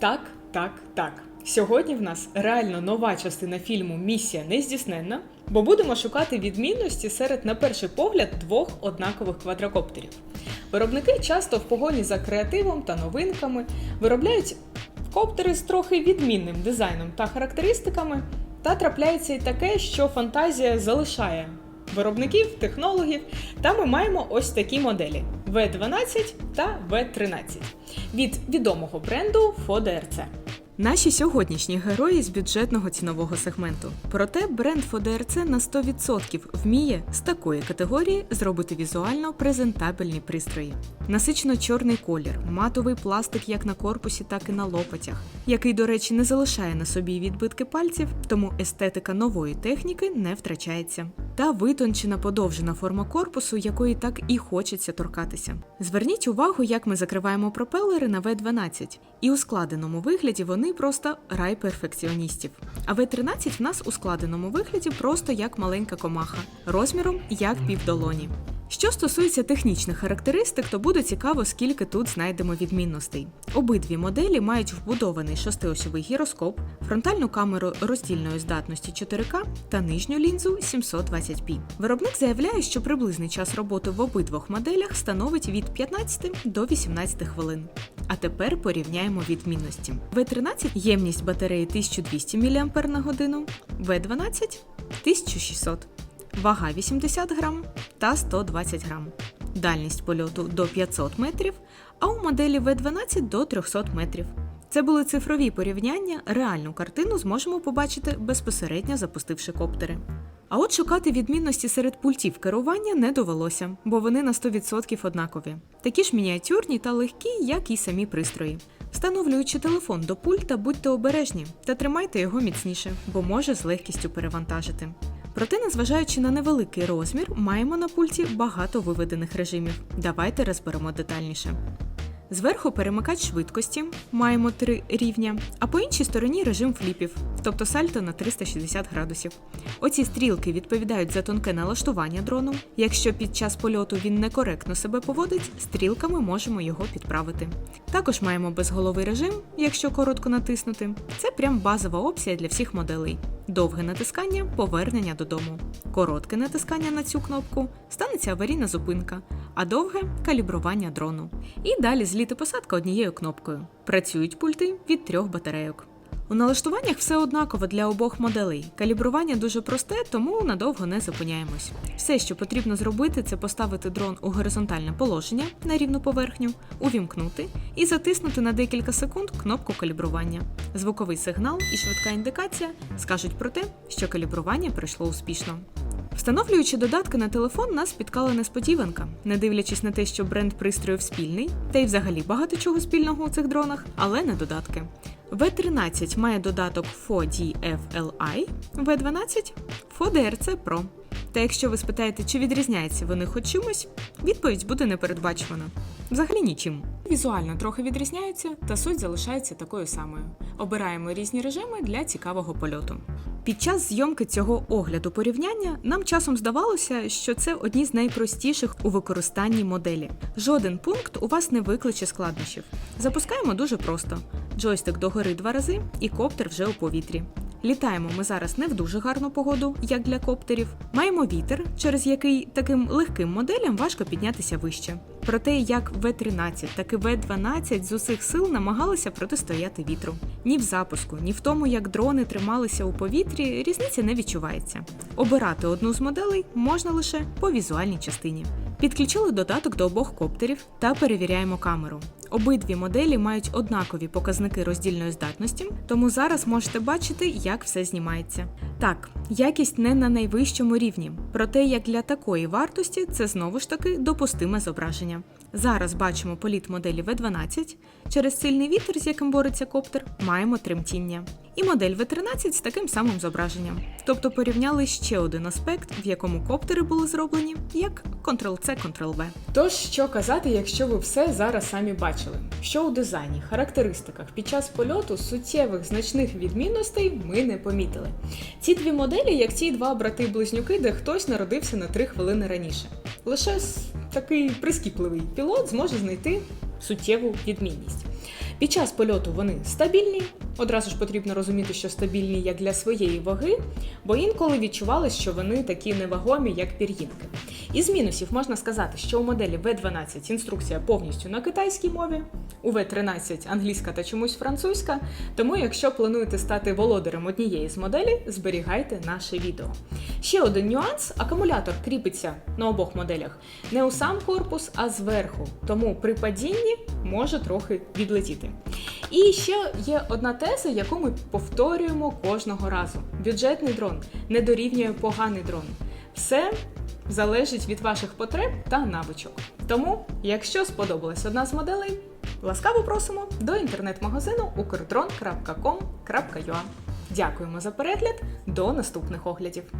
Так, так, так. Сьогодні в нас реально нова частина фільму Місія нездійсненна, бо будемо шукати відмінності серед, на перший погляд, двох однакових квадрокоптерів. Виробники часто в погоні за креативом та новинками виробляють коптери з трохи відмінним дизайном та характеристиками, та трапляється і таке, що фантазія залишає виробників, технологів, та ми маємо ось такі моделі: V12 та V13 від відомого бренду FODRC. Наші сьогоднішні герої з бюджетного цінового сегменту. Проте бренд FODRC на 100% вміє з такої категорії зробити візуально презентабельні пристрої. Насичено чорний колір, матовий пластик як на корпусі, так і на лопатях, який, до речі, не залишає на собі відбитки пальців, тому естетика нової техніки не втрачається. Та витончена подовжена форма корпусу, якої так і хочеться торкатися. Зверніть увагу, як ми закриваємо пропелери на V12, і у складеному вигляді вони просто рай перфекціоністів. А V13 в нас у складеному вигляді просто як маленька комаха, розміром як півдолоні. Що стосується технічних характеристик, то буде цікаво, скільки тут знайдемо відмінностей. Обидві моделі мають вбудований шестиосьовий гіроскоп, фронтальну камеру роздільної здатності 4К та нижню лінзу 720p. Виробник заявляє, що приблизний час роботи в обидвох моделях становить від 15 до 18 хвилин. А тепер порівняємо відмінності. V13 ємність батареї 1200 мАч на годину, V12 1600 вага 80 грам та 120 грам, дальність польоту до 500 метрів, а у моделі V12 до 300 метрів. Це були цифрові порівняння, реальну картину зможемо побачити безпосередньо запустивши коптери. А от шукати відмінності серед пультів керування не довелося, бо вони на 100% однакові. Такі ж мініатюрні та легкі, як і самі пристрої. Встановлюючи телефон до пульта, будьте обережні та тримайте його міцніше, бо може з легкістю перевантажити. Проте, незважаючи на невеликий розмір, маємо на пульті багато виведених режимів. Давайте розберемо детальніше. Зверху перемикач швидкості, маємо три рівня, а по іншій стороні режим фліпів, тобто сальто на 360 градусів. Оці стрілки відповідають за тонке налаштування дрону. Якщо під час польоту він некоректно себе поводить, стрілками можемо його підправити. Також маємо безголовий режим, якщо коротко натиснути. Це прям базова опція для всіх моделей. Довге натискання повернення додому. Коротке натискання на цю кнопку станеться аварійна зупинка, а довге калібрування дрону. І далі зліт і посадка однією кнопкою. Працюють пульти від трьох батарейок. У налаштуваннях все однаково для обох моделей. Калібрування дуже просте, тому надовго не зупиняємось. Все, що потрібно зробити, це поставити дрон у горизонтальне положення на рівну поверхню, увімкнути і затиснути на декілька секунд кнопку калібрування. Звуковий сигнал і швидка індикація скажуть про те, що калібрування пройшло успішно. Встановлюючи додатки на телефон, нас спіткала несподіванка, не дивлячись на те, що бренд пристроїв спільний, та й взагалі багато чого спільного у цих дронах, але не додатки. V13 має додаток FODFLI, V12 FODRC Pro. Та якщо ви спитаєте, чи відрізняються вони хоч чимось, відповідь буде непередбачувана. Взагалі нічим. Візуально трохи відрізняються, та суть залишається такою самою. Обираємо різні режими для цікавого польоту. Під час зйомки цього огляду порівняння нам часом здавалося, що це одні з найпростіших у використанні моделі. Жоден пункт у вас не викличе складнощів. Запускаємо дуже просто: джойстик догори два рази, і коптер вже у повітрі. Літаємо ми зараз не в дуже гарну погоду, як для коптерів. Маємо вітер, через який таким легким моделям важко піднятися вище. Проте як В-13, так і В-12 з усіх сил намагалися протистояти вітру. Ні в запуску, ні в тому, як дрони трималися у повітрі, різниця не відчувається. Обирати одну з моделей можна лише по візуальній частині. Підключили додаток до обох коптерів та перевіряємо камеру. Обидві моделі мають однакові показники роздільної здатності, тому зараз можете бачити, як все знімається. Так, якість не на найвищому рівні, проте як для такої вартості це знову ж таки допустиме зображення. Зараз бачимо політ моделі V12. Через сильний вітер, з яким бореться коптер, маємо тремтіння. І модель V13 з таким самим зображенням. Тобто порівняли ще один аспект, в якому коптери були зроблені як Ctrl-C, Ctrl-V. Тож, що казати, якщо ви все зараз самі бачили? Що у дизайні, характеристиках під час польоту суттєвих значних відмінностей ми не помітили. Ці дві моделі, як ці два брати-близнюки, де хтось народився на 3 хвилини раніше. Лише такий прискіпливий пілот зможе знайти суттєву відмінність. Під час польоту вони стабільні. Одразу ж потрібно розуміти, що стабільні як для своєї ваги, бо інколи відчувалось, що вони такі невагомі, як пір'їнки. Із мінусів можна сказати, що у моделі V12 інструкція повністю на китайській мові, у V13 англійська та чомусь французька. Тому, якщо плануєте стати володарем однієї з моделей, зберігайте наше відео. Ще один нюанс: акумулятор кріпиться на обох моделях не у сам корпус, а зверху. Тому при падінні може трохи відлетіти. І ще є одна теза, яку ми повторюємо кожного разу: бюджетний дрон не дорівнює поганий дрон. Все залежить від ваших потреб та навичок. Тому, якщо сподобалась одна з моделей, ласкаво просимо до інтернет-магазину ukrdron.com.ua. Дякуємо за перегляд. До наступних оглядів.